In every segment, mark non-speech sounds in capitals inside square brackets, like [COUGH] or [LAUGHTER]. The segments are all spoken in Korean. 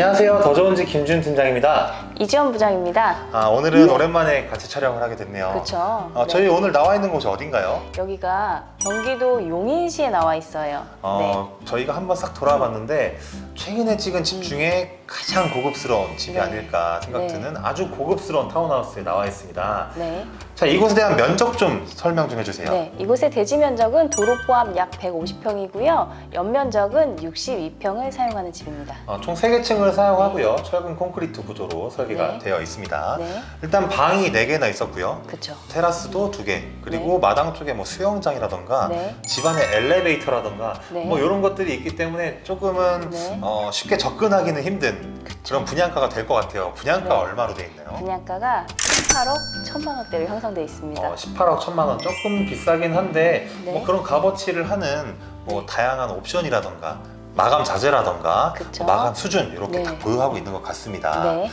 안녕하세요. 더 좋은 집 김준 팀장입니다. 이지원 부장입니다. 아, 오늘은 오랜만에 같이 촬영을 하게 됐네요. 그렇죠. 어, 저희 오늘 나와 있는 곳이 어딘가요? 여기가 경기도 용인시에 나와 있어요. 어, 저희가 한번 싹 돌아봤는데 최근에 찍은 집 중에 가장 고급스러운 집이 네. 아닐까 생각 네. 드는 아주 고급스러운 타운하우스에 나와 있습니다. 네. 네. 자, 이곳에 대한 면적 좀 설명 좀 해주세요. 네. 이곳의 대지 면적은 도로 포함 약 150평이고요. 연면적은 62평을 사용하는 집입니다. 어, 총 3개 층을 사용하고요. 철근 콘크리트 구조로 설계 가 네. 되어 있습니다. 네. 일단 방이 4개나 있었고요. 그렇죠. 테라스도 2개, 그리고 마당 쪽에 뭐 수영장이라던가 네. 집안에 엘리베이터라던가 네. 뭐 이런 것들이 있기 때문에 조금은 네. 어, 쉽게 접근하기는 힘든 그런 분양가가 될 것 같아요. 분양가 네. 얼마로 돼 있나요? 분양가가 18억 1천만 원대로 형성돼 있습니다. 어, 18억 1천만 원 조금 비싸긴 한데 네. 뭐 그런 값어치를 하는 뭐 다양한 옵션이라던가 마감 자재라던가 그쵸. 마감 수준 이렇게 네. 다 보유하고 있는 것 같습니다. 네.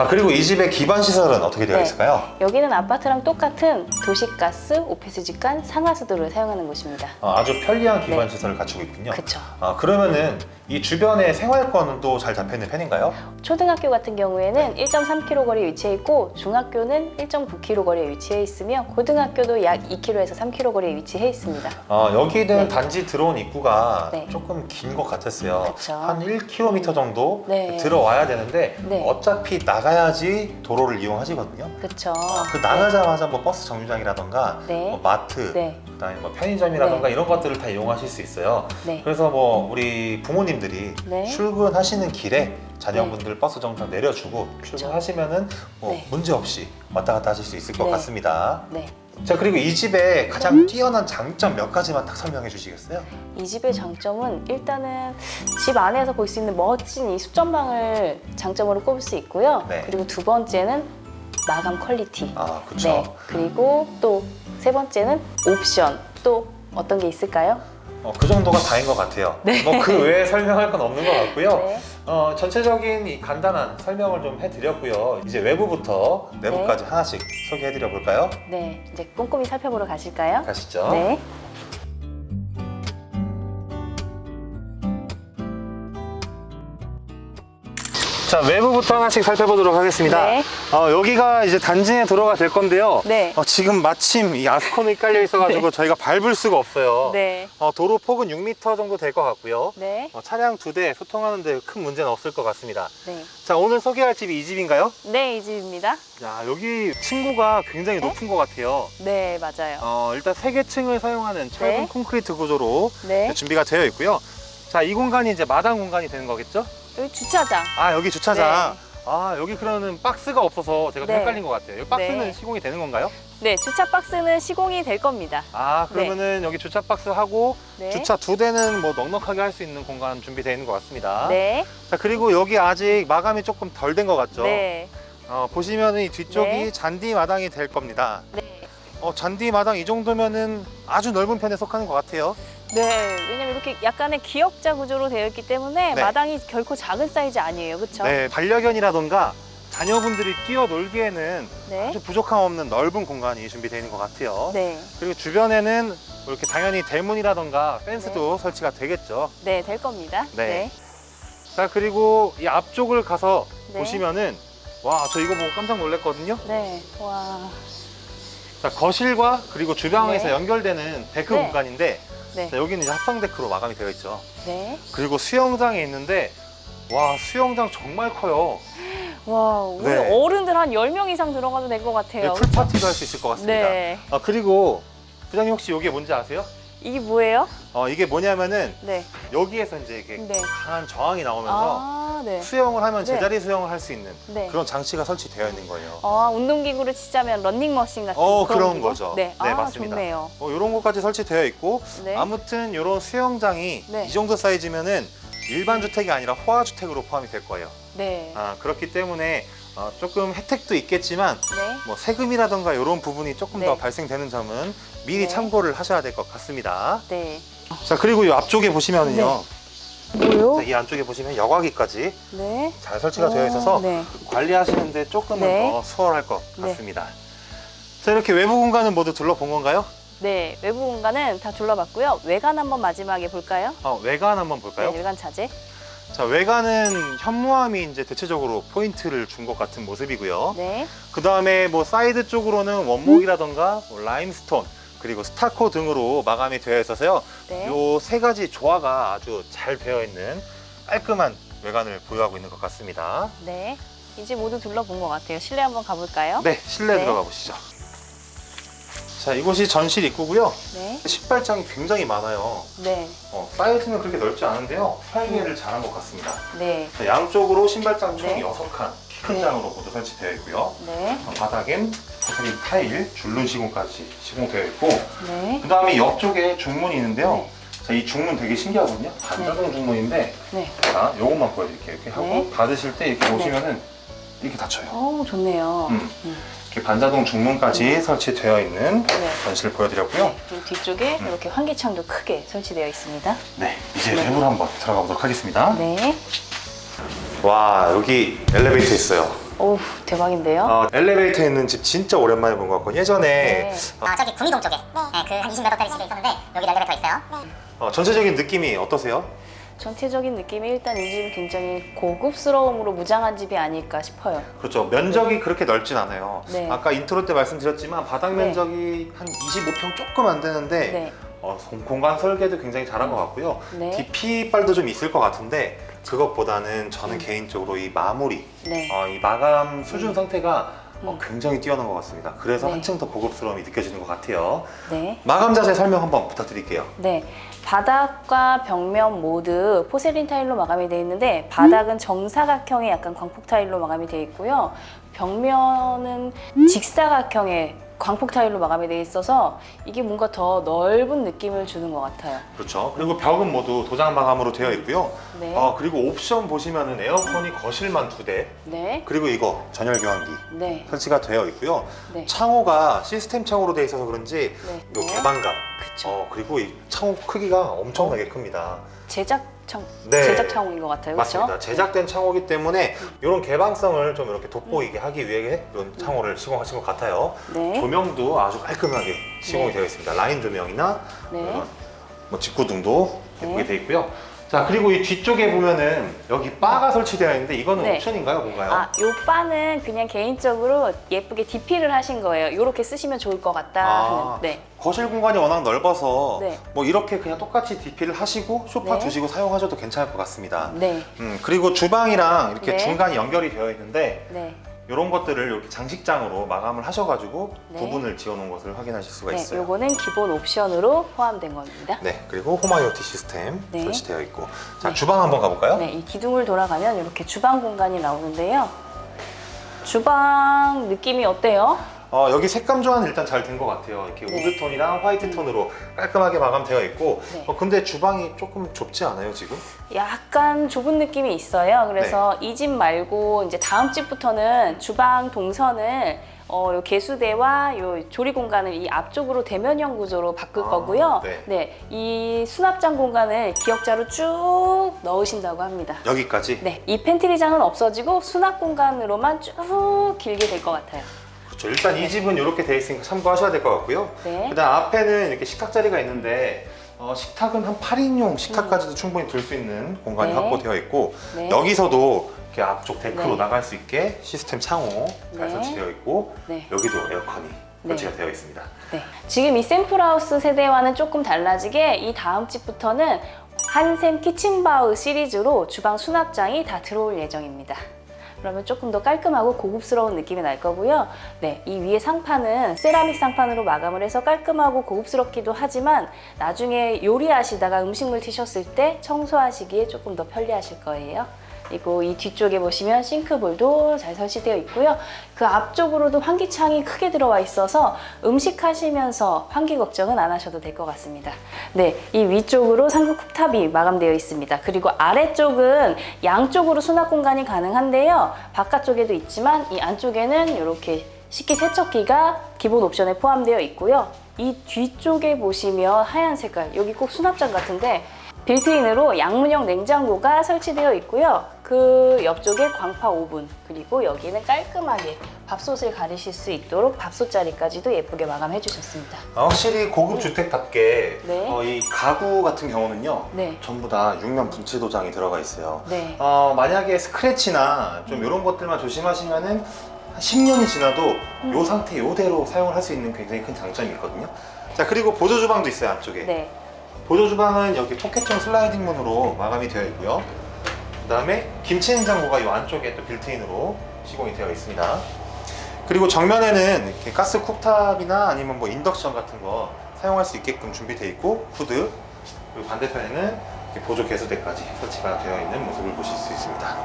아 그리고 이 집의 기반 시설은 어떻게 되어 네. 있을까요? 여기는 아파트랑 똑같은 도시가스, 오피스 직관, 상하수도를 사용하는 곳입니다. 어, 아주 편리한 기반 네. 시설을 갖추고 있군요. 그렇죠. 아 그러면은 이 주변에 생활권도 잘 잡혀 있는 편인가요? 초등학교 같은 경우에는 1.3km 거리에 위치해 있고 중학교는 1.9km 거리에 위치해 있으며 고등학교도 약 2km에서 3km 거리에 위치해 있습니다. 어, 여기는 네. 단지 들어온 입구가 네. 조금 긴 것 같았어요. 그쵸. 한 1km 정도 네. 들어와야 되는데 네. 어차피 나가야지 도로를 이용하시거든요. 그렇죠. 그 나가자마자 뭐 버스 정류장이라던가 네. 뭐 마트, 네. 그다음에 뭐 편의점이라던가 이런 것들을 다 이용하실 수 있어요. 네. 그래서 뭐 우리 부모님 들이 네. 출근하시는 길에 자녀분들 버스 정류장 내려주고 출근하시면은 뭐 네. 문제 없이 왔다 갔다 하실 수 있을 것 네. 같습니다. 네. 자 그리고 이 집의 가장 뛰어난 장점 몇 가지만 딱 설명해 주시겠어요? 이 집의 장점은 일단은 집 안에서 볼 수 있는 멋진 이 숫전방을 장점으로 꼽을 수 있고요. 네. 그리고 두 번째는 마감 퀄리티. 아 그렇죠. 네. 그리고 또 세 번째는 옵션. 또 어떤 게 있을까요? 어, 그 정도가 다인 것 같아요. [LAUGHS] 네. 뭐 그 외에 설명할 건 없는 것 같고요. 네. 어, 전체적인 이 간단한 설명을 좀 해드렸고요. 이제 외부부터 내부까지 하나씩 소개해드려 볼까요? 네. 이제 꼼꼼히 살펴보러 가실까요? 가시죠. 네. 자 외부부터 하나씩 살펴보도록 하겠습니다. 네. 어, 여기가 이제 단지의 도로가 될 건데요. 네. 어, 지금 마침 이 아스콘이 깔려 있어가지고 [LAUGHS] 저희가 밟을 수가 없어요. 네. 어, 도로 폭은 6m 정도 될 것 같고요. 네. 어, 차량 두 대 소통하는데 큰 문제는 없을 것 같습니다. 네. 자 오늘 소개할 집이 이 집인가요? 네, 이 집입니다. 야 여기 층고가 굉장히 높은 것 같아요. 네, 맞아요. 어, 일단 세 개 층을 사용하는 철근 네. 콘크리트 구조로 네. 준비가 되어 있고요. 자 이 공간이 이제 마당 공간이 되는 거겠죠? 여기 주차장. 아 여기 주차장. 아 여기 그러면 박스가 없어서 제가 좀 네. 헷갈린 것 같아요. 여기 박스는 네. 시공이 되는 건가요? 네, 주차 박스는 시공이 될 겁니다. 아 그러면은 여기 주차 박스 하고 네. 주차 두 대는 뭐 넉넉하게 할 수 있는 공간 준비되어 있는 것 같습니다. 네. 자 그리고 여기 아직 마감이 조금 덜 된 것 같죠? 네. 어, 보시면은 이 뒤쪽이 네. 잔디 마당이 될 겁니다. 네. 어, 잔디 마당 이 정도면은 아주 넓은 편에 속하는 것 같아요. 네, 왜냐면 이렇게 약간의 기역자 구조로 되어 있기 때문에 네. 마당이 결코 작은 사이즈 아니에요. 그렇죠? 네, 반려견이라던가 자녀분들이 뛰어놀기에는 네. 아주 부족함 없는 넓은 공간이 준비되어 있는 것 같아요. 네. 그리고 주변에는 뭐 이렇게 당연히 대문이라던가 펜스도 설치가 되겠죠. 네, 될 겁니다. 네. 자, 그리고 이 앞쪽을 가서 네. 보시면은 와, 저 이거 보고 깜짝 놀랐거든요. 네. 와. 자, 거실과 그리고 주방에서 네. 연결되는 데크 네. 공간인데 네. 자, 여기는 이제 합성 데크로 마감이 되어 있죠. 네. 그리고 수영장이 있는데 와, 수영장 정말 커요. 와, 우리 네. 어른들 한 10명 이상 들어가도 될것 네, 같아요. 풀파티도 할 수 있을 것 같습니다. 네. 아, 그리고 부장님 혹시 이게 뭔지 아세요? 이게 뭐예요? 어, 이게 뭐냐면은 네. 여기에서 이제 이게 네. 강한 저항이 나오면서 아, 네. 수영을 하면 네. 제자리 수영을 할 수 있는 네. 그런 장치가 설치되어 있는 거예요. 아, 운동기구를 치자면 런닝머신 같은 어, 그런 그런 기구? 거죠. 네. 네, 아, 맞습니다. 좋네요. 어, 이런 것까지 설치되어 있고 네. 아무튼 이런 수영장이 네. 이 정도 사이즈면은 일반 주택이 아니라 호화 주택으로 포함이 될 거예요. 네. 아, 그렇기 때문에 어, 조금 혜택도 있겠지만 네. 뭐 세금이라던가 이런 부분이 조금 네. 더 발생되는 점은 미리 네. 참고를 하셔야 될 것 같습니다. 네. 자 그리고 이 앞쪽에 보시면은요. 뭐요? 자, 이 안쪽에 보시면 여과기까지 네. 잘 설치가 어, 되어 있어서 네. 관리하시는데 조금은 네. 더 수월할 것 네. 같습니다. 자 이렇게 외부 공간은 모두 둘러본 건가요? 네. 외부 공간은 다 둘러봤고요. 외관 한번 마지막에 볼까요? 어, 외관 한번 볼까요? 네, 외관 자재. 자 외관은 현무암이 이제 대체적으로 포인트를 준 것 같은 모습이고요. 네. 그 다음에 뭐 사이드 쪽으로는 원목이라던가 뭐 라임스톤 그리고 스타코 등으로 마감이 되어 있어서요. 네. 요 세 가지 조화가 아주 잘 되어 있는 깔끔한 외관을 보유하고 있는 것 같습니다. 네. 이제 모두 둘러본 것 같아요. 실내 한번 가볼까요? 네, 실내 네. 들어가 보시죠. 자, 이곳이 전실 입구고요. 네. 신발장이 굉장히 많아요. 네. 어, 사이즈는 그렇게 넓지 않은데요. 설계를 잘한 것 같습니다. 네. 자, 양쪽으로 신발장 총 네. 6칸, 키 큰 네. 장으로 모두 설치되어 있고요. 네. 어, 바닥엔 포세린 타일, 줄눈 시공까지 시공되어 있고 네. 그 다음에 옆쪽에 중문이 있는데요. 네. 자, 이 중문 되게 신기하거든요. 반자동 중문인데 네. 자, 요것만 보여드릴게요. 이렇게 하고 네. 닫으실 때 이렇게 보시면은 이렇게 닫혀요. 오, 좋네요. 음. 음. 이렇게 반자동 중문까지 설치되어 있는 네. 전시를 보여드렸고요. 네. 그리고 뒤쪽에 음. 이렇게 환기창도 크게 설치되어 있습니다. 네, 이제 네. 내부로 한번 들어가 보도록 하겠습니다. 네. 와, 여기 엘리베이터 있어요. 오, 대박인데요? 어, 엘리베이터 있는 집 진짜 오랜만에 본 것 같고 예전에 네. 어, 저기 구미동 쪽에 네, 그 한 20몇 억짜리 집에 있었는데 여기 엘리베이터 있어요. 어, 전체적인 느낌이 어떠세요? 전체적인 느낌이 일단 이 집은 굉장히 고급스러움으로 무장한 집이 아닐까 싶어요. 그렇죠. 면적이 그렇게 넓진 않아요. 네. 아까 인트로 때 말씀드렸지만 바닥 네. 면적이 한 25평 조금 안 되는데 네. 어, 공간 설계도 굉장히 잘한 것 같고요. 네. DP빨도 좀 있을 것 같은데 그것보다는 저는 음. 개인적으로 이 마무리, 네. 어, 이 마감 수준 상태가 어, 음. 굉장히 뛰어난 것 같습니다. 그래서 네. 한층 더 고급스러움이 느껴지는 것 같아요. 네. 마감 자세 설명 한번 부탁드릴게요. 네. 바닥과 벽면 모두 포세린 타일로 마감이 되어 있는데 바닥은 정사각형의 약간 광폭 타일로 마감이 되어 있고요. 벽면은 직사각형의 광폭 타일로 마감이 되어 있어서 이게 뭔가 더 넓은 느낌을 주는 것 같아요. 그렇죠. 그리고 벽은 모두 도장 마감으로 되어 있고요. 네. 어, 그리고 옵션 보시면은 에어컨이 거실만 두 대, 네. 그리고 이거 전열 교환기 네. 설치가 되어 있고요. 네. 창호가 시스템 창호로 되어 있어서 그런지 네. 이 개방감, 그쵸. 어, 그리고 이 창호 크기가 엄청나게 큽니다. 제작 창 네. 제작 창호인 것 같아요. 그렇죠? 맞습니다. 제작된 창호기 때문에 이런 개방성을 좀 이렇게 돋보이게 하기 위해 이런 창호를 시공하신 것 같아요. 네. 조명도 아주 깔끔하게 시공이 네. 되어 있습니다. 라인 조명이나 네. 이런 뭐 직구등도 예쁘게 네. 되어 있고요. 자 그리고 이 뒤쪽에 보면은 여기 바가 설치되어 있는데 이거는 네. 옵션인가요, 뭔가요? 아, 요 바는 그냥 개인적으로 예쁘게 DP를 하신 거예요. 이렇게 쓰시면 좋을 것 같다 아. 하는. 네. 거실 공간이 워낙 넓어서 네. 뭐 이렇게 그냥 똑같이 DP를 하시고 소파 네. 두시고 사용하셔도 괜찮을 것 같습니다. 네. 음, 그리고 주방이랑 이렇게 네. 중간이 연결이 되어 있는데 네. 이런 것들을 이렇게 장식장으로 마감을 하셔가지고 네. 부분을 지어놓은 것을 확인하실 수가 네, 있어요. 요거는 기본 옵션으로 포함된 겁니다. 네, 그리고 홈IoT 시스템 네. 설치되어 있고 자 네. 주방 한번 가볼까요? 네, 이 기둥을 돌아가면 이렇게 주방 공간이 나오는데요. 주방 느낌이 어때요? 어, 여기 색감 조화는 일단 잘 된 것 같아요. 이렇게 네. 우드 톤이랑 화이트 톤으로 깔끔하게 마감되어 있고 네. 어, 근데 주방이 조금 좁지 않아요 지금? 약간 좁은 느낌이 있어요. 그래서 네. 이집 말고 이제 다음 집부터는 주방 동선을 어, 요 개수대와 요 조리 공간을 이 앞쪽으로 대면형 구조로 바꿀 아, 거고요. 네. 이 수납장 공간을 기역자로 쭉 넣으신다고 합니다. 여기까지? 네, 이 팬트리장은 없어지고 수납 공간으로만 쭉 길게 될 것 같아요. 그렇죠. 일단 이 집은 이렇게 되어 있으니까 참고하셔야 될 것 같고요. 네. 그다음 앞에는 이렇게 식탁 자리가 있는데 어, 식탁은 한 8인용 식탁까지도 충분히 둘수 있는 공간이 음. 네. 확보되어 있고 네. 여기서도 이렇게 앞쪽 데크로 네. 나갈 수 있게 시스템 창호 잘 네. 설치되어 있고 네. 여기도 에어컨이 네. 설치가 되어 있습니다. 네. 지금 이 샘플하우스 세대와는 조금 달라지게 이 다음 집부터는 한샘 키친바우 시리즈로 주방 수납장이 다 들어올 예정입니다. 그러면 조금 더 깔끔하고 고급스러운 느낌이 날 거고요. 네, 이 위에 상판은 세라믹 상판으로 마감을 해서 깔끔하고 고급스럽기도 하지만 나중에 요리하시다가 음식물 튀셨을 때 청소하시기에 조금 더 편리하실 거예요. 그리고 이 뒤쪽에 보시면 싱크볼도 잘 설치되어 있고요. 그 앞쪽으로도 환기창이 크게 들어와 있어서 음식 하시면서 환기 걱정은 안 하셔도 될 것 같습니다. 네, 이 위쪽으로 상급 쿡탑이 마감되어 있습니다. 그리고 아래쪽은 양쪽으로 수납 공간이 가능한데요. 바깥쪽에도 있지만 이 안쪽에는 이렇게 식기 세척기가 기본 옵션에 포함되어 있고요. 이 뒤쪽에 보시면 하얀 색깔, 여기 꼭 수납장 같은데 빌트인으로 양문형 냉장고가 설치되어 있고요. 그 옆쪽에 광파 오븐 그리고 여기는 깔끔하게 밥솥을 가리실 수 있도록 밥솥 자리까지도 예쁘게 마감해 주셨습니다. 아, 확실히 고급 주택답게 네. 어, 이 가구 같은 경우는요 네. 전부 다 육면 분칠 도장이 들어가 있어요. 네. 어, 만약에 스크래치나 좀 이런 것들만 조심하시면은 한 10년이 지나도 음. 이 상태 이대로 사용을 할 수 있는 굉장히 큰 장점이 있거든요. 자 그리고 보조 주방도 있어요 안쪽에. 네. 보조 주방은 여기 포켓형 슬라이딩 문으로 마감이 되어 있고요. 그다음에 김치 냉장고가 이 안쪽에 또 빌트인으로 시공이 되어 있습니다. 그리고 정면에는 가스 쿡탑이나 아니면 뭐 인덕션 같은 거 사용할 수 있게끔 준비되어 있고 후드 그리고 반대편에는 보조 개수대까지 설치가 되어 있는 모습을 보실 수 있습니다.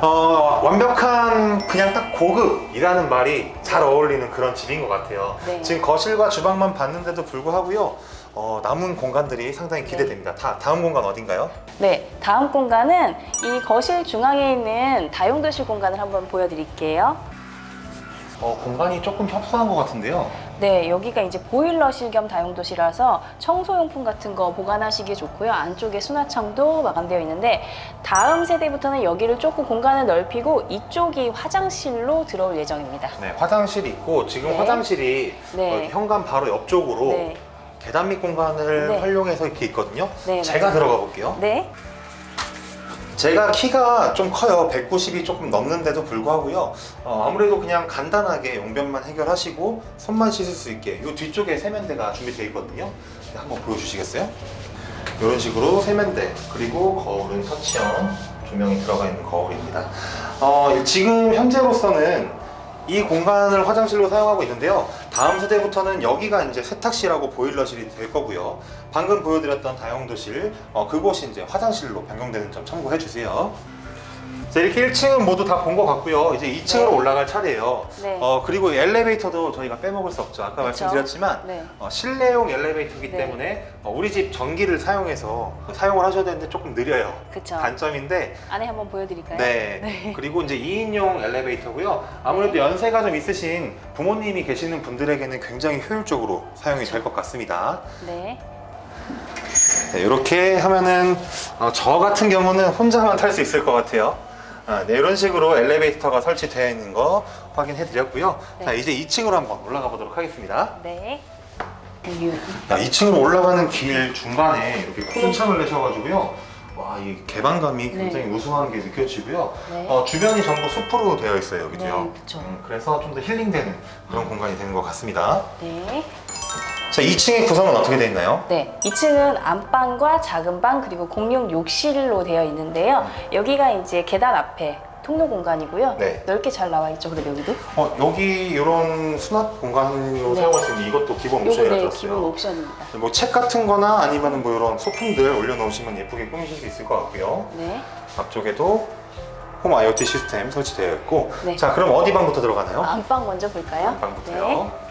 어, 완벽한 그냥 딱 고급이라는 말이 잘 어울리는 그런 집인 것 같아요. 네. 지금 거실과 주방만 봤는데도 불구하고요. 어, 남은 공간들이 상당히 기대됩니다. 다, 다음 공간 어딘가요? 네, 다음 공간은 이 거실 중앙에 있는 다용도실 공간을 한번 보여드릴게요. 어, 공간이 조금 협소한 것 같은데요. 네, 여기가 이제 보일러실 겸 다용도실이라서 청소용품 같은 거 보관하시기 좋고요. 안쪽에 수납창도 마감되어 있는데 다음 세대부터는 여기를 조금 공간을 넓히고 이쪽이 화장실로 들어올 예정입니다. 네, 화장실이 있고 지금 네. 화장실이 네. 어, 현관 바로 옆쪽으로 네, 계단 밑 공간을 네. 활용해서 이렇게 있거든요. 네, 제가 맞아요. 들어가 볼게요. 네, 제가 키가 좀 커요. 190이 조금 넘는데도 불구하고요. 어, 아무래도 그냥 간단하게 용변만 해결하시고 손만 씻을 수 있게 이 뒤쪽에 세면대가 준비되어 있거든요. 네, 한번 보여주시겠어요? 이런 식으로 세면대 그리고 거울은 터치형 조명이 들어가 있는 거울입니다. 어, 지금 현재로서는 이 공간을 화장실로 사용하고 있는데요. 다음 세대부터는 여기가 이제 세탁실하고 보일러실이 될 거고요. 방금 보여드렸던 다용도실, 어, 그곳이 이제 화장실로 변경되는 점 참고해 주세요. 자, 이렇게 1층은 모두 다 본 것 같고요. 이제 2층으로 네. 올라갈 차례예요. 네. 어, 그리고 엘리베이터도 저희가 빼먹을 수 없죠. 아까 그쵸. 말씀드렸지만 네. 어, 실내용 엘리베이터이기 네. 때문에 어, 우리 집 전기를 사용해서 사용을 하셔야 되는데 조금 느려요. 그쵸. 단점인데 안에 한번 보여드릴까요? 네. [LAUGHS] 그리고 이제 2인용 엘리베이터고요. 아무래도 연세가 좀 있으신 부모님이 계시는 분들에게는 굉장히 효율적으로 사용이 될 것 같습니다. 네. 네, 이렇게 하면은 어, 저 같은 경우는 혼자만 탈 수 있을 것 같아요. 아, 네, 이런 식으로 엘리베이터가 설치되어 있는 거 확인해 드렸고요. 네. 자, 이제 2층으로 한번 올라가 보도록 하겠습니다. 네. 유. 자, 2층으로 올라가는 길 중간에 이렇게 코너창을 내셔가지고요. 와, 이 개방감이 네. 굉장히 우수한 게 느껴지고요. 네. 어, 주변이 전부 숲으로 되어 있어요, 여기도요. 네, 그쵸. 음, 그래서 좀 더 힐링되는 그런 공간이 되는 것 같습니다. 네. 자, 2층의 구성은 어떻게 되어 있나요? 네, 2층은 안방과 작은 방 그리고 공용 욕실로 되어 있는데요. 여기가 이제 계단 앞에 통로 공간이고요. 네. 넓게 잘 나와 있죠. 그럼 여기도? 어, 여기 이런 수납 공간으로 네. 사용할 수 있는 이것도 기본 요거 옵션이라 네, 들었어요. 기본 옵션입니다. 뭐 책 같은 거나 아니면 뭐 이런 소품들 올려놓으시면 예쁘게 꾸미실 수 있을 것 같고요. 네. 앞쪽에도 홈 IoT 시스템 설치되어 있고 네. 자 그럼 어디 방부터 들어가나요? 안방 먼저 볼까요? 방부터요. 네.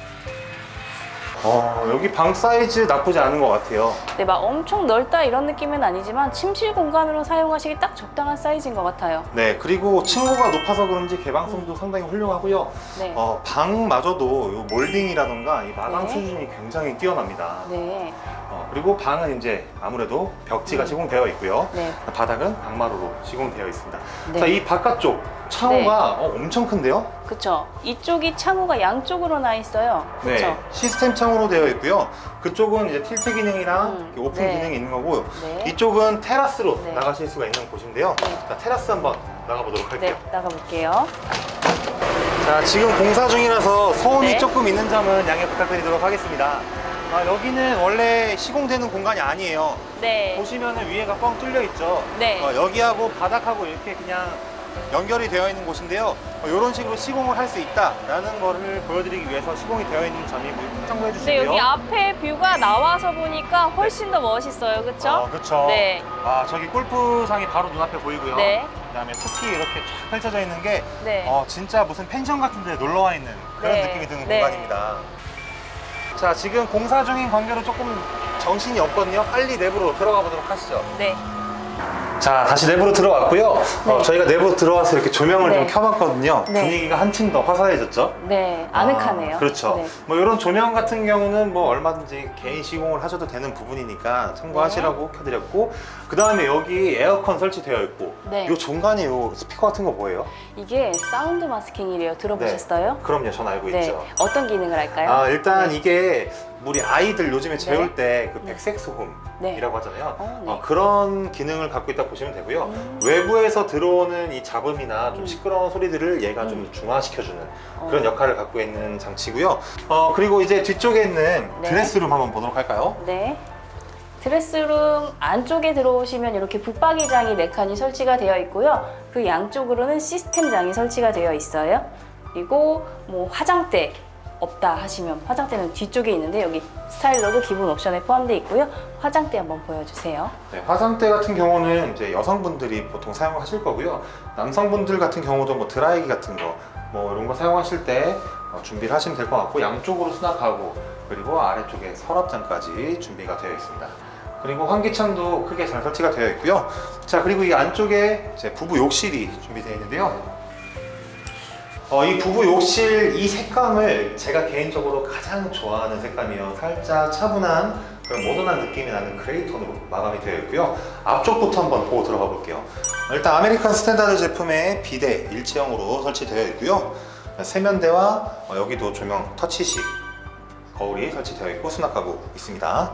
어, 여기 방 사이즈 나쁘지 않은 것 같아요. 네, 막 엄청 넓다 이런 느낌은 아니지만 침실 공간으로 사용하시기 딱 적당한 사이즈인 것 같아요. 네, 그리고 층고가 높아서 그런지 개방성도 상당히 훌륭하고요. 네. 어, 방마저도 요 몰딩이라던가 이 마감 네. 수준이 굉장히 뛰어납니다. 네. 어, 그리고 방은 이제 아무래도 벽지가 음. 시공되어 있고요. 네. 바닥은 방마루로 시공되어 있습니다. 네. 자, 이 바깥쪽 창호가 어, 엄청 큰데요? 그쵸. 이쪽이 창호가 양쪽으로 나 있어요. 그쵸. 네, 시스템 창호 로 되어 있고요. 그쪽은 이제 틸트 기능이랑 음, 오픈 네. 기능이 있는 거고 네. 이쪽은 테라스로 네. 나가실 수가 있는 곳인데요. 네. 자, 테라스 한번 나가보도록 할게요. 네, 나가볼게요. 자, 지금 공사 중이라서 소음이 네. 조금 있는 점은 양해 부탁드리도록 하겠습니다. 아, 여기는 원래 시공되는 공간이 아니에요. 네. 보시면은 위에가 뻥 뚫려 있죠. 네. 어, 여기하고 바닥하고 이렇게 그냥 연결이 되어 있는 곳인데요. 이런 식으로 시공을 할 수 있다라는 거를 보여드리기 위해서 시공이 되어 있는 점이 참고해 네, 주시고요. 여기 앞에 뷰가 나와서 보니까 훨씬 더 멋있어요. 그쵸? 어, 그렇죠. 네. 아, 저기 골프장이 바로 눈앞에 보이고요. 네. 그다음에 숲이 이렇게 쫙 펼쳐져 있는 게 네. 어, 진짜 무슨 펜션 같은 데 놀러 와 있는 그런 네. 느낌이 드는 네. 공간입니다. 자, 지금 공사 중인 관계로 조금 정신이 없거든요. 빨리 내부로 들어가 보도록 하시죠. 네. 자 다시 내부로 들어왔고요. 어, 네. 저희가 내부 들어와서 이렇게 조명을 네. 좀 켜봤거든요. 네. 분위기가 한층 더 화사해졌죠. 네, 아늑하네요. 아, 그렇죠. 네. 뭐 이런 조명 같은 경우는 뭐 얼마든지 개인 시공을 하셔도 되는 부분이니까 참고하시라고 네. 켜드렸고 그 다음에 여기 에어컨 설치되어 있고 네. 이 중간에 이 스피커 같은 거 뭐예요? 이게 사운드 마스킹이래요. 들어보셨어요? 그럼요, 전 알고 네. 있죠. 어떤 기능을 할까요? 아 일단 네. 이게 우리 아이들 요즘에 재울 때그 네. 백색 소음이라고 하잖아요. 어, 네. 어, 그런 기능을 갖고 있다 보시면 되고요. 음. 외부에서 들어오는 이 잡음이나 좀 음. 시끄러운 소리들을 얘가 음. 좀 중화시켜주는 어. 그런 역할을 갖고 있는 장치고요. 어, 그리고 이제 뒤쪽에 있는 네. 드레스룸 한번 보도록 할까요? 네. 드레스룸 안쪽에 들어오시면 이렇게 붙박이장이 네 칸이 설치가 되어 있고요. 그 양쪽으로는 시스템장이 설치가 되어 있어요. 그리고 뭐 화장대 없다 하시면 화장대는 뒤쪽에 있는데 여기 스타일러도 기본 옵션에 포함되어 있고요. 화장대 한번 보여주세요. 네, 화장대 같은 경우는 이제 여성분들이 보통 사용하실 거고요. 남성분들 같은 경우도 뭐 드라이기 같은 거, 뭐 이런 거 사용하실 때 어, 준비를 하시면 될 것 같고 양쪽으로 수납하고 그리고 아래쪽에 서랍장까지 준비가 되어 있습니다. 그리고 환기창도 크게 잘 설치가 되어 있고요. 자 그리고 이 안쪽에 이제 부부 욕실이 준비되어 있는데요. 어, 이 부부 욕실 이 색감을 제가 개인적으로 가장 좋아하는 색감이에요. 살짝 차분한 그런 모던한 느낌이 나는 그레이 톤으로 마감이 되어 있고요. 앞쪽부터 한번 보고 들어가 볼게요. 일단 아메리칸 스탠다드 제품의 비대 일체형으로 설치되어 있고요. 세면대와 어, 여기도 조명 터치식 거울이 설치되어 있고 수납하고 있습니다.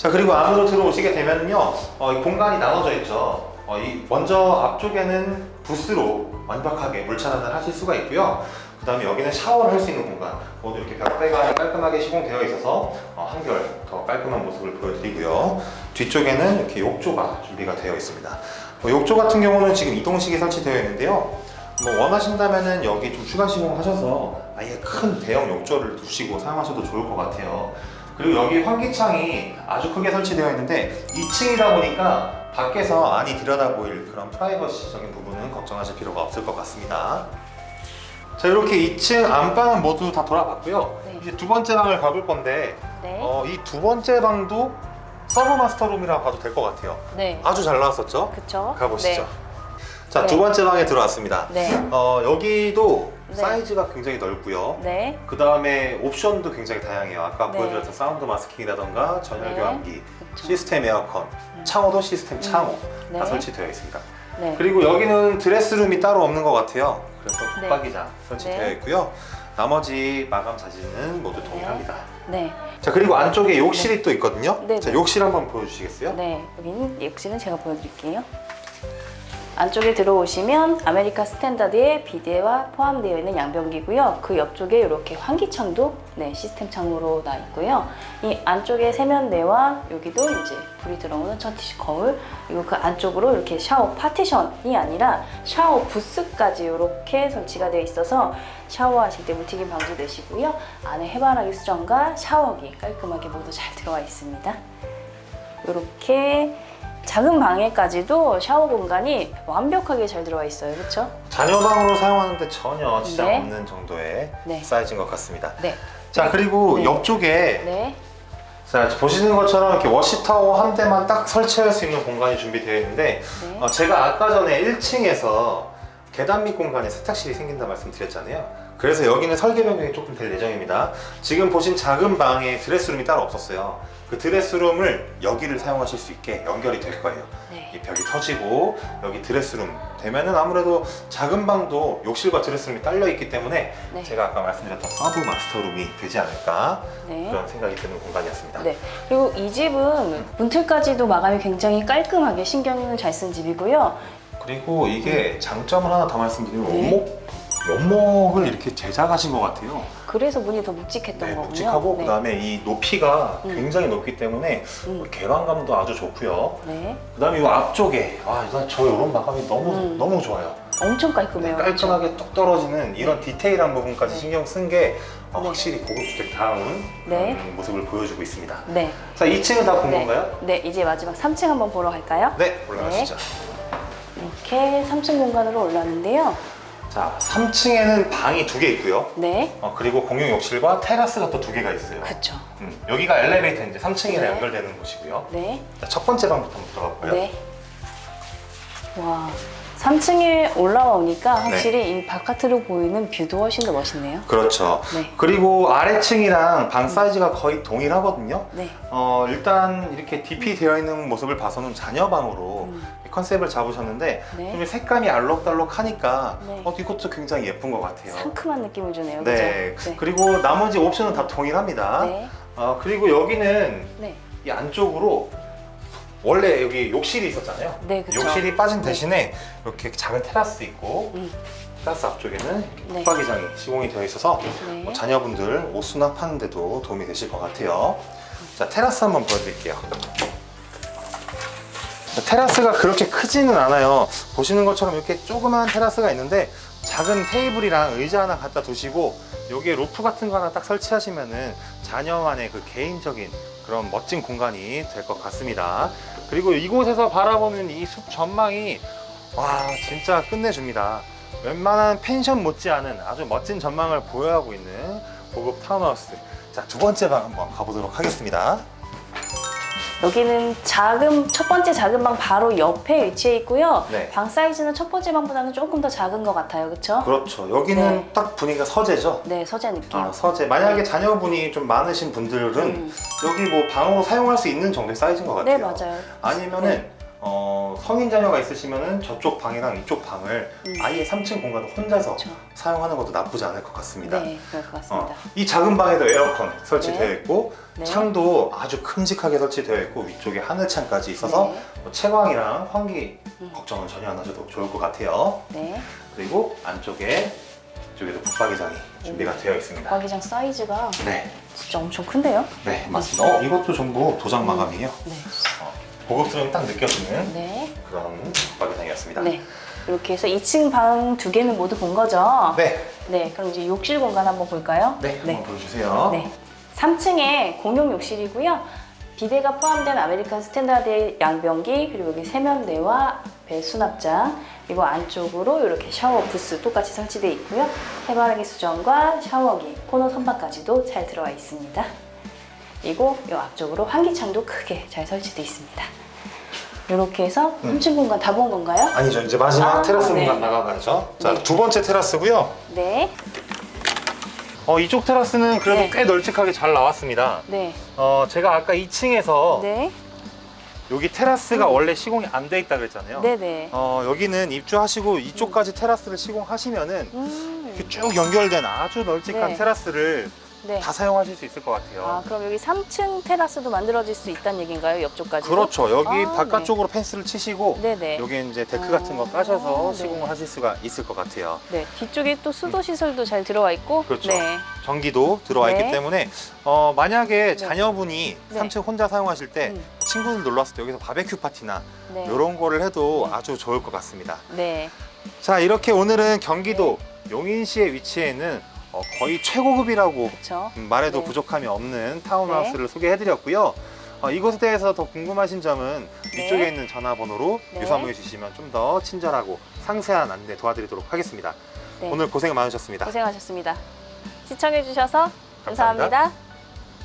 자 그리고 안으로 들어오시게 되면요 어, 이 공간이 나눠져 있죠. 어, 이 먼저 앞쪽에는 부스로 완벽하게 물 차단을 하실 수가 있고요. 그 다음에 여기는 샤워를 할 수 있는 공간. 모두 이렇게 벽대가 깔끔하게 시공되어 있어서 어, 한결 더 깔끔한 모습을 보여드리고요. 뒤쪽에는 이렇게 욕조가 준비가 되어 있습니다. 뭐 욕조 같은 경우는 지금 이동식이 설치되어 있는데요. 뭐 원하신다면은 여기 좀 추가 시공하셔서 아예 큰 대형 욕조를 두시고 사용하셔도 좋을 것 같아요. 그리고 여기 환기창이 아주 크게 설치되어 있는데 2층이다 보니까 밖에서 안이 들여다 보일 그런 프라이버시적인 부분은 걱정하실 필요가 없을 것 같습니다. 자 이렇게 2층 안방은 모두 다 돌아봤고요. 네. 이제 두 번째 방을 가볼 건데 네. 어, 이 두 번째 방도 서브 마스터룸이라고 봐도 될 것 같아요. 네. 아주 잘 나왔었죠? 그쵸? 가보시죠. 네. 자 네. 두 번째 방에 들어왔습니다. 네. 어, 여기도 네. 사이즈가 굉장히 넓고요. 네. 그 다음에 옵션도 굉장히 다양해요. 아까 네. 보여드렸던 사운드 마스킹이라던가 전열 네. 교환기, 그쵸. 시스템 에어컨, 창호도 시스템 창호 네. 다 설치되어 있습니다. 네. 그리고 여기는 드레스룸이 따로 없는 것 같아요. 그래서 네. 붙박이장 설치되어 네. 있고요. 나머지 마감 자재는 모두 동일합니다. 네. 자 그리고 안쪽에 욕실이 또 있거든요. 네, 자 네. 욕실 한번 보여주시겠어요? 네, 여기는 역시는 제가 보여드릴게요. 안쪽에 들어오시면 아메리카 스탠다드의 비데와 포함되어 있는 양변기고요. 그 옆쪽에 이렇게 환기창도 네, 시스템 창으로 나 있고요. 이 안쪽에 세면대와 여기도 이제 불이 들어오는 천티시 거울 그리고 그 안쪽으로 이렇게 샤워 파티션이 아니라 샤워 부스까지 이렇게 설치가 되어 있어서 샤워하실 때 물튀김 방지되시고요. 안에 해바라기 수정과 샤워기 깔끔하게 모두 잘 들어가 있습니다. 이렇게 작은 방에까지도 샤워 공간이 완벽하게 잘 들어가 있어요. 그렇죠? 자녀방으로 사용하는데 전혀 지장 네. 없는 정도의 네. 사이즈인 것 같습니다. 네. 자 그리고 네. 옆쪽에 네. 자 보시는 것처럼 이렇게 워시타워 한 대만 딱 설치할 수 있는 공간이 준비되어 있는데 네. 어, 제가 아까 전에 1층에서 계단 밑 공간에 세탁실이 생긴다 말씀드렸잖아요. 그래서 여기는 설계 변경이 조금 될 예정입니다. 지금 보신 작은 방에 드레스룸이 따로 없었어요. 그 드레스룸을 여기를 사용하실 수 있게 연결이 될 거예요. 네. 이 벽이 터지고 여기 드레스룸 되면은 아무래도 작은 방도 욕실과 드레스룸이 딸려 있기 때문에 네. 제가 아까 말씀드렸던 서브 마스터룸이 되지 않을까 네. 그런 생각이 드는 공간이었습니다. 네. 그리고 이 집은 문틀까지도 마감이 굉장히 깔끔하게 신경을 잘 쓴 집이고요. 그리고 이게 장점을 하나 더 말씀드리면 네. 원목 원목을 이렇게 제작하신 것 같아요. 그래서 문이 더 묵직했던 네, 거군요. 묵직하고 네. 그다음에 이 높이가 음. 굉장히 높기 때문에 음. 개방감도 아주 좋고요. 네. 그다음에 이 앞쪽에 아저 이런 마감이 너무 음. 너무 좋아요. 엄청 네, 깔끔해요. 그렇죠? 깔끔하게 뚝 떨어지는 이런 디테일한 부분까지 네. 신경 쓴게 어, 네. 확실히 고급 주택 다운 네. 모습을 보여주고 있습니다. 네. 자 2층은 다본 네. 건가요? 네, 이제 마지막 3층 한번 보러 갈까요? 네 올라가시죠. 이렇게 3층 공간으로 올랐는데요. 자 3층에는 방이 두 개 있고요. 네. 어, 그리고 공용 욕실과 테라스가 또 두 개가 있어요. 그쵸. 음, 여기가 엘리베이터 이제 3층이나 네. 연결되는 곳이고요. 네. 자, 첫 번째 방부터 한번 들어가 볼까요? 네. 와, 3층에 올라오니까 네. 확실히 이 바깥으로 보이는 뷰도 훨씬 더 멋있네요. 그렇죠. 네. 그리고 아래층이랑 방 사이즈가 거의 동일하거든요. 네. 어, 일단 이렇게 DP 되어 있는 모습을 봐서는 자녀 방으로 음. 컨셉을 잡으셨는데 네. 좀 색감이 알록달록하니까 네. 어, 이것도 굉장히 예쁜 것 같아요. 상큼한 느낌을 주네요. 네. 그죠? 그리고 나머지 옵션은 다 동일합니다. 네. 어, 그리고 여기는 네. 이 안쪽으로 원래 여기 욕실이 있었잖아요. 네, 그쵸. 욕실이 빠진 네. 대신에 이렇게 작은 테라스 있고 음. 테라스 앞쪽에는 이렇게 네. 붙박이장이 시공이 되어 있어서 네. 뭐 자녀분들 옷 수납하는 데도 도움이 되실 것 같아요. 자, 테라스 한번 보여드릴게요. 자, 테라스가 그렇게 크지는 않아요. 보시는 것처럼 이렇게 조그만 테라스가 있는데 작은 테이블이랑 의자 하나 갖다 두시고 여기에 루프 같은 거 하나 딱 설치하시면은 자녀만의 그 개인적인 그런 멋진 공간이 될 것 같습니다. 그리고 이곳에서 바라보는 이 숲 전망이 와 진짜 끝내줍니다. 웬만한 펜션 못지않은 아주 멋진 전망을 보유하고 있는 고급 타운하우스. 자, 두 번째 방 한번 가보도록 하겠습니다. 여기는 작은 첫 번째 작은 방 바로 옆에 위치해 있고요. 네. 방 사이즈는 첫 번째 방보다는 조금 더 작은 것 같아요. 그렇죠? 그렇죠. 여기는 네. 딱 분위기가 서재죠. 네, 서재 느낌. 아, 서재. 만약에 자녀분이 좀 많으신 분들은 음. 여기 뭐 방으로 사용할 수 있는 정도의 사이즈인 것 같아요. 네, 맞아요. 아니면은 어, 성인 자녀가 있으시면은 저쪽 방이랑 이쪽 방을 음. 아예 3층 공간을 혼자서 그렇죠. 사용하는 것도 나쁘지 않을 것 같습니다. 네, 그럴 것 어, 같습니다. 이 작은 방에도 에어컨 설치되어 네. 있고 네. 창도 아주 큼직하게 설치되어 있고 위쪽에 하늘창까지 있어서 네. 뭐 채광이랑 환기 음. 걱정은 전혀 안 하셔도 좋을 것 같아요. 네. 그리고 안쪽에 이쪽에도 붙박이장이 준비가 되어 있습니다. 과기장 사이즈가 네, 진짜 엄청 큰데요? 네 맞습니다. 어, 이것도 전부 도장 마감이에요. 네. 어, 고급스러움이 딱 느껴지는 네. 그런 붙박이장이었습니다. 네. 이렇게 해서 2층 방 두 개는 모두 본 거죠? 네, 네. 그럼 이제 욕실 공간 한번 볼까요? 네, 한번 보여주세요. 네. 3층에 공용 욕실이고요. 비데가 포함된 아메리칸 스탠다드의 양변기 그리고 여기 세면대와 배 수납장 그리고 안쪽으로 이렇게 샤워 부스 똑같이 설치되어 있고요. 해바라기 수전과 샤워기, 코너 선반까지도 잘 들어와 있습니다. 그리고 이 앞쪽으로 환기창도 크게 잘 설치되어 있습니다. 이렇게 해서 3층 공간 다 본 건가요? 아니죠, 이제 마지막 아, 테라스 네. 공간 나가가죠. 자, 네. 두 번째 테라스고요. 네. 어, 이쪽 테라스는 그래도 네. 꽤 널찍하게 잘 나왔습니다. 네. 어, 제가 아까 2층에서 네. 여기 테라스가 원래 시공이 안 돼 있다 그랬잖아요. 네네. 어, 여기는 입주하시고 이쪽까지 테라스를 시공하시면은 음. 이렇게 쭉 연결된 아주 널찍한 네. 테라스를 네. 다 사용하실 수 있을 것 같아요. 아, 그럼 여기 3층 테라스도 만들어질 수 있다는 얘기인가요? 옆쪽까지? 그렇죠. 여기 아, 바깥쪽으로 펜스를 치시고 네네. 여기 이제 데크 아, 같은 거 까셔서 네. 시공을 하실 수가 있을 것 같아요. 네. 뒤쪽에 또 수도 시설도 잘 들어와 있고. 그렇죠. 네. 전기도 들어와 네. 있기 때문에 어, 만약에 자녀분이 네. 3층 혼자 사용하실 때 음. 친구들 놀러 왔을 때 여기서 바베큐 파티나 네. 이런 거를 해도 아주 좋을 것 같습니다. 네. 자 이렇게 오늘은 경기도 용인시에 위치해 있는 어, 거의 최고급이라고 그렇죠. 음, 말해도 네. 부족함이 없는 타운하우스를 소개해드렸고요. 어, 이곳에 대해서 더 궁금하신 점은 네. 위쪽에 있는 전화번호로 네. 유사문의 주시면 좀 더 친절하고 상세한 안내 도와드리도록 하겠습니다. 네. 오늘 고생 많으셨습니다. 고생하셨습니다. 시청해주셔서 감사합니다. 감사합니다.